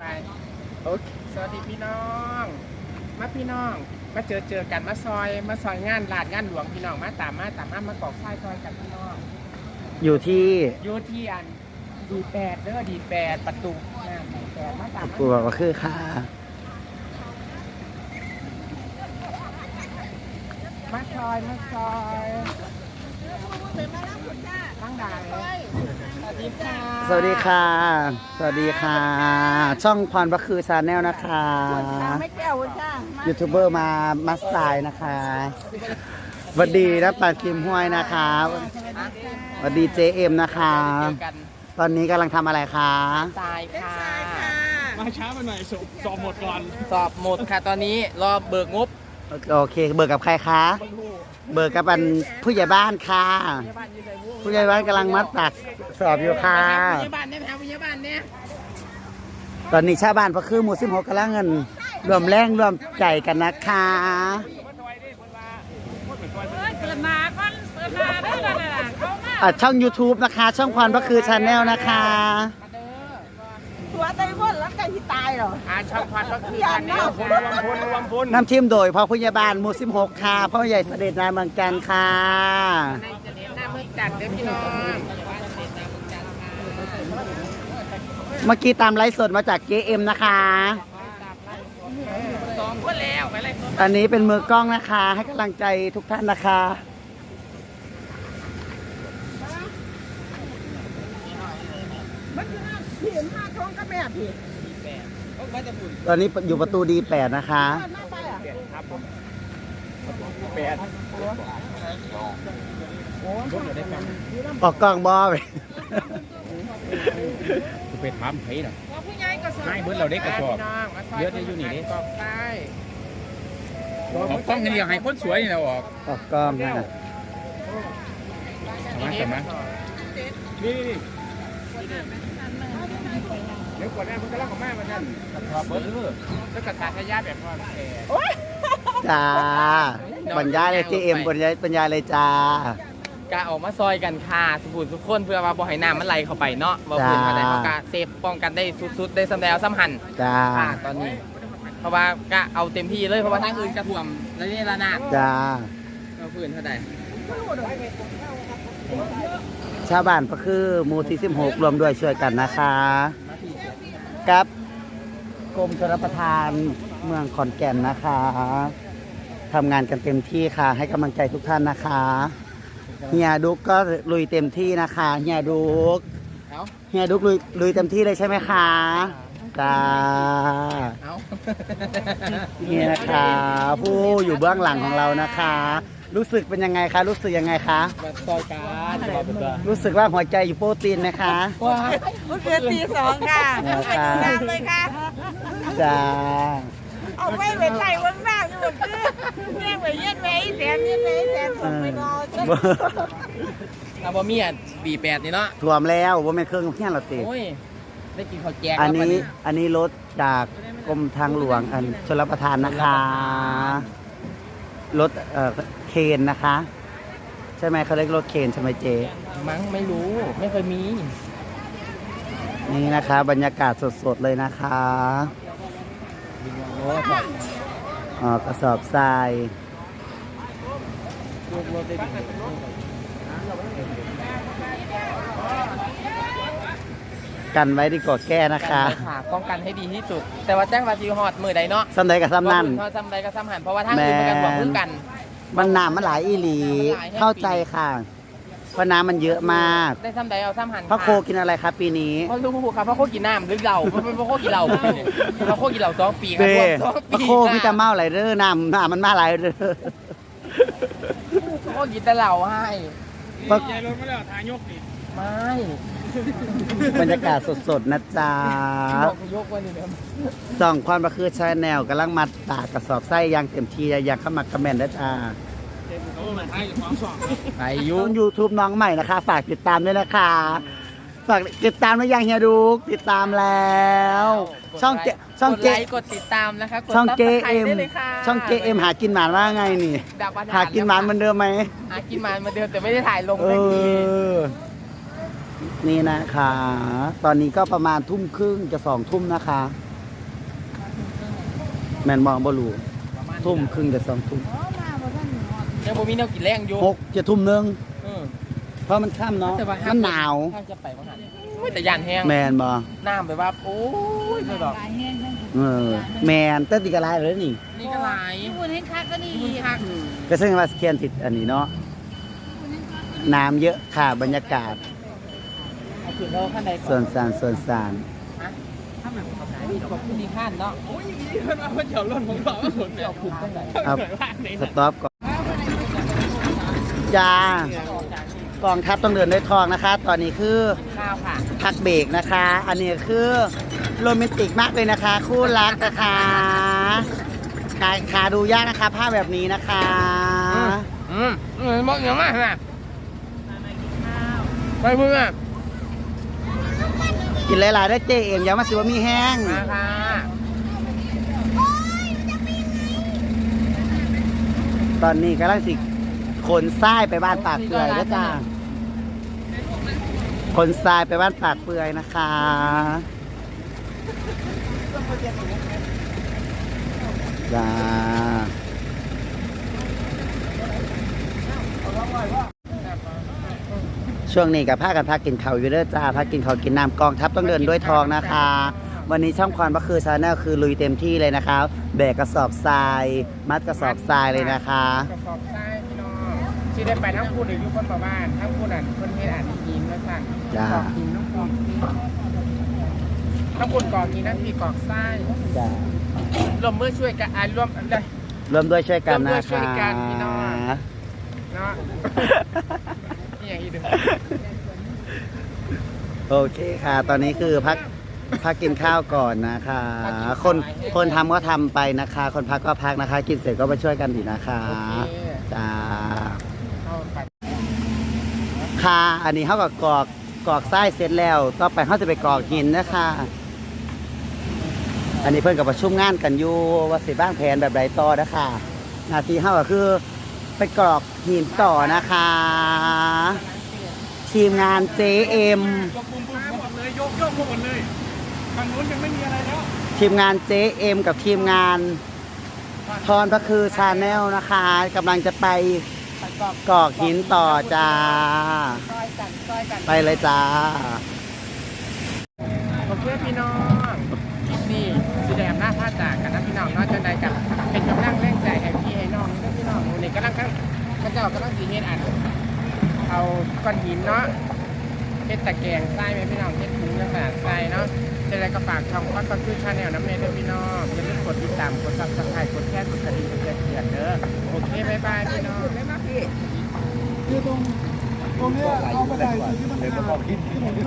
ไปโอเคสวัสดีพี่น้อง มาพี่น้อง มาเจอเจอกันมาซอย มาซอยงานลาดงานหลวงพี่น้องมาตามมาตามมามากอกไส้ซอยกันพี่น้องอยู่ที่อยู่ที่อันดีแปดเด้อดีแปดประตูน้ำดีแปดมาตามมากูบอกว่าคือค่ะมาซอยมาซอยทั้งใด สวัสดีค่ะสวัสดีค่ะ สวัสดีค่ะ ช่องพรประคือชาแนลนะคะ ไม่แก้วจ้ายูทูบเบอร์มามัสไซนะคะสวัสดีนะปาคิมห้วยนะคะสวัสดีเจเอ็มนะคะเจอกันตอนนี้กำลังทำอะไรคะทรายค่ะ มาช้าไปหน่อยสอบสอบหมดก่อน สอบหมดค่ะตอนนี้รอเบิกงบ โอเค เบิกกับใครคะ เบิกกับอันผู้ใหญ่บ้านค่ะ ผู้ใหญ่บ้านกำลังมัดตักสอบอยู่ค่ะพยาบาลเนี่ยพยาบาลเนี่ยตอนนี้ชาวบ้านพระคือหมู่สิบหกกำลังเงินรวมแรงรวมใจกันนะคะเปิดมาก่อนเปิดมาได้แล้วล่ะเขามาอะช่อง YouTube นะคะ ช่องพรพระคือชาแนลนะคะ ตัวไต้หวันแล้วใกล้ ที่ตายเหรออาชอบพันก็คือพันแนวพลรวมพลรวมพลน้ำทิมโดยพ่อผู้ใหญ่บ้านหมู่สิบหกค่ะพ่อใหญ่เสด็จนายเมืองจันทร์ค่ะในจะเน้นหน้ามือจัดเด้อพี่น้องเมื่อกี้ตามไลฟ์สดมาจากเจเอ็มนะคะสองคนแล้วไปเลยอันนี้เป็นมือกล้องนะคะ ให้กำลังใจทุกท่านนะคะมันคือผีมาท้องกับแม่ผี ตอนนี้อยู่ประตูดีแปดนะคะ หน้าไปอะแปดออกกล้องบอไปไปทำให้หน่อยว่าผู้ใหญ่ก็สอนให้เบิร์ดเราได้กระสอบเยอะจะอยู่นี่ดิกอกใต้ออกกล้องกันเดียวให้คนสวยนี่เราออกออกกล้องนะสมาสมานี่นี่ เดี๋ยวก่อนหน้ามันกำลังของแม่มาท่นขอบเบิร์ดเออแล้วก็สาธยาแบบพ่อแก่จ้าบรรยายเลยเจเอ็มบรรยายบรรยายเลยจ้ากะออกมาซอยกันค่ะสุขุนทุกคนเพื่อว่าบ่ให้น้ำมันไหลเข้าไปเนาะบ่พื้นมาได้เพราะกะเซฟป้องกันได้สุดๆได้สำแล้วสำหันจ้าตอนนี้ เพราะว่ากะเอาเต็มที่เลยเพราะว่าทางอื่นกระท่วมและนี่ระนาดจ้าก็พื้นเท่าใดชาวบ้านก็คือหมู่ที่16รวมด้วยช่วยกันนะคะ กับกรมชลประทานเมืองขอนแก่นนะคะทำงานกันเต็มที่ค่ะ ให้กำลังใจทุกท่านนะคะเฮียดุกก็ลุยเต็มที่นะคะเฮียดุกเอ้าเฮียดุกลุยลุยเต็มที่เลยใช่ไหมคะ จ้า เอ้านี่นะคะ ผู้อยู่เบื้องหลังของเรานะคะ รู้สึกเป็นยังไงคะ รู้สึกยังไงคะ แบบซอยกันบอกเป็นตัวรู้สึกว่าหัวใจอยู่โปรตีนนะคะ ว้าเมื่อคืนตีสองค่ะไปดูน้ำเลยค่ะ จ้า เอาไว้ไว้ใส่ว่างหน้าอยู่คือแม่ไปเย็นไว้แสนเย็นไว้แสนส่งไปรอจนเอาบ่มีอะปีแปดนี่เนาะถ่วมแล้วว่าเป็นเครื่องเที่ยงเราติโอ้ย ได้กินข้าวแกงอันแล้วนี้อันนี้รถจากกรมทางหลวงอันชลประทานนะคะ รถเอ่อเคนนะคะ ใช่ไหมเขาเรียกรถเคนใช่ไหมเจ มั้งไม่รู้ไม่เคยมี นี่นะคะ บรรยากาศสดๆเลยนะคะโอ้แบบอ๋อกระสอบทรายลู กรถได้ดีกันไว้ดีกว่าแก้นะคะกันเลยค่ะป้องกันให้ดีที่สุด แต่ว่าแจ้งว่าจีฮอดมือใดเนาะซ้ำใดกับซ้ำนั่น เพราะซ้ำใดก็ซ้ำหันเพราะว่าทางอื่นมันกันหวังพึ่งกัน มันน้ำมันหลายอีหลีหลายให้เข้าใจค่ะ เพราะน้ำมันเยอะมากได้ซ้ำใดเอาซ้ำหันพระโคกินอะไรครับปีนี้ เพราะลูกผู้ครับเพราะโคกินน้ำหรือเหล้าเพราะเพราะโคกินเหล้าเพราะโคกินเหล้าสองปีครัเด้สองพระปีโคมีแต่เมาไหลายเด้อน้ำน้ำมันมาไหลายเด้อโคกินแต่เหล้าให้พระยายรถมาแล้วทายกนี่ ไม่ บรรยากาศสดๆ นะจ๊ะบอกให้ยกวันนี้เดิมส่องความประคือชาแนลกำลังมัดตากกระสอบไส้อยางเต็มที่อยากเข้ามากระแมนนะจ๊ะเขามาทายอยู่สองสองอาช่ยุอง YouTube น้องใหม่นะคะ ฝากติดตามด้วยนะคะ ฝากติดตามหรือยังเฮียดูติดตามแล้ว ช่องเจช่องกดเจไลค์กดติดตามนะคะกด ช่องเจ Subscribe เอ็มได้เลยค่ะช่องเจเอ็มหากินหมานว่าไงนี่ ดับอาหากินหมานเหมือนเดิมไหมหากินหมานเหมาเดิมแต่ไม่ได้ถ่ายลงเอสักทีอ นี่นะคะ ตอนนี้ก็ประมาณทุ่มครึ่งจะสองทุ่มนะคะคแม่นมองบ่รู้ประมาณทุ่มครึ่งจะสองทุ่มอ๋อมาบ่ทันหอดยังบ่มีแนวกินแรงอยู่หกจะทุ่มหนึงเออเพราะมันค่ำเนาะแต่ว่ามัห้านหนาวห้ามจะไปว่างั้นโอ้ยแต่ยานแห้งแมนบ่น้ำแบบว่าโอ้ยเลยดอกหลายแห้งทั้งเออแมนแต่ติกระไรเลยนี่นี่ก็หลายที่พูดให้คักก็ดีที่คักก็ซึ่งว่าเขียนติดอันนี้เนาะน้ำเยอะค่ะบรรยากาศ เอาขึ้นเราขั้นใดก่ส่อวนนสารส่วนสารถ้ามันขอบคุณขอบคุณที่ขั้นเนาะโอ้ยเพิ่นว่าเพิ่นเฉียวล้นผมบอกว่าผมเอาขึ้นตั้งแต่เอาสต็อปก่อนจ้ากองทัพต้องเดินด้วยทองนะคะ ตอนนี้คือข้าวค่ะพักเบรกนะคะ อันนี้คือโรแมนติกมากเลยนะคะ คู่รักนะคะขาขาดูยากนะคะภาพแบบนี้นะคะอืมอืมบอกอย่างมากนะไปเพื่อน กินหลายๆได้เจเอ็มย้ำมาสิว่ามีแห้งมาค่ะตอนนี้กำลังสิขนทรายไปบ้านปากเปื่อยแล้วจ้าขนทรายไปบ้านปากเปื่อยนะคะจ้า ช่วงนี้กับพากันพักกินข้าวอยู่เด้อจ้าพักกินข้าวกินน้ำกองทัพต้องเดินด้วยทองนะคะ วันนี้ช่องควันก็คือชาแนลคือลุยเต็มที่เลยนะคะแบกกระสอบทราย มัดกระสอบทรายเลยนะคะ กระสอบทรายพี่น้องที่ได้ไปทั้งคุณอีกยุคนมาบ้านทั้งคุณอะเพิ่นเฮ็ดอ่านหินแล้วสั่งจ้า กอกหินน้ำคุณน้ำคุณกอกหินนั่นพี่กอกทรายจ้ารวมมือช่วยกันอ่ารวมเลยรวมด้วยช่วยกันร่วมด้นะวยช่วยคะกันพี่น้อง เนาะ นี่อย่างอีกเดึง โอเคค่ะ ตอนนี้คือพักพักกินข้าวก่อนนะคะ คนคนทำก็ทำไปนะคะ คนพักก็พักนะคะ กินเสร็จก็มาช่วยกันดีนะคะโอเคจ้าเข้าไปค่ะอันนี้เขาก็กรอกกรอกไส้เสร็จแล้วต่อไปเขาจะไปกรอกหินนะคะ อันนี้เพื่อนกับประชุมงานกันอยู่ว่าสิบ้างแผนแบบไรต่อนะคะหนาทีเขาก็คือไปกรอกหินต่อนะคะ ทีมงาน JM ยกปุ่มปุ่มหมดเลยยกยกหมดเลยทางนู้นยังไม่มีอะไรแล้วทีมงาน JM กับทีมงานพรพระคือชาแนลนะคะกำลังจะไปไปกรอกกรอกหินต่อจ้าซอยกันซอยกันไปเลยจ้าโอเคพี่น้องคลิปนี้สีแดงหน้าผ้าจากกันนะพี่น้องเนอกจากใดกันเป็นกำลังแรงใจให้พี่ให้น้องนะพี่น้องวันนี้กำลังกันข้าเจ้ากำลังสีเฮ็ดอัน เอาก้อนหินเนาะเฮ็ดตะแกรงไส้ไหมพี่น้องเฮ็ดถุงกระดาษทรายเนาะจะอะไรก็ฝากช่องวัดก็คือชาแนลน้ำเนยด้วยพี่น้องอย่าลืมกดติดตามกดซับสไครต์กดแชร์กดกระดิ่งกดแจ้งเตือนเด้อโอเคบ๊ายบายพี่น้องคือตรงตรงนี้เราไปใส่ที่มันขาด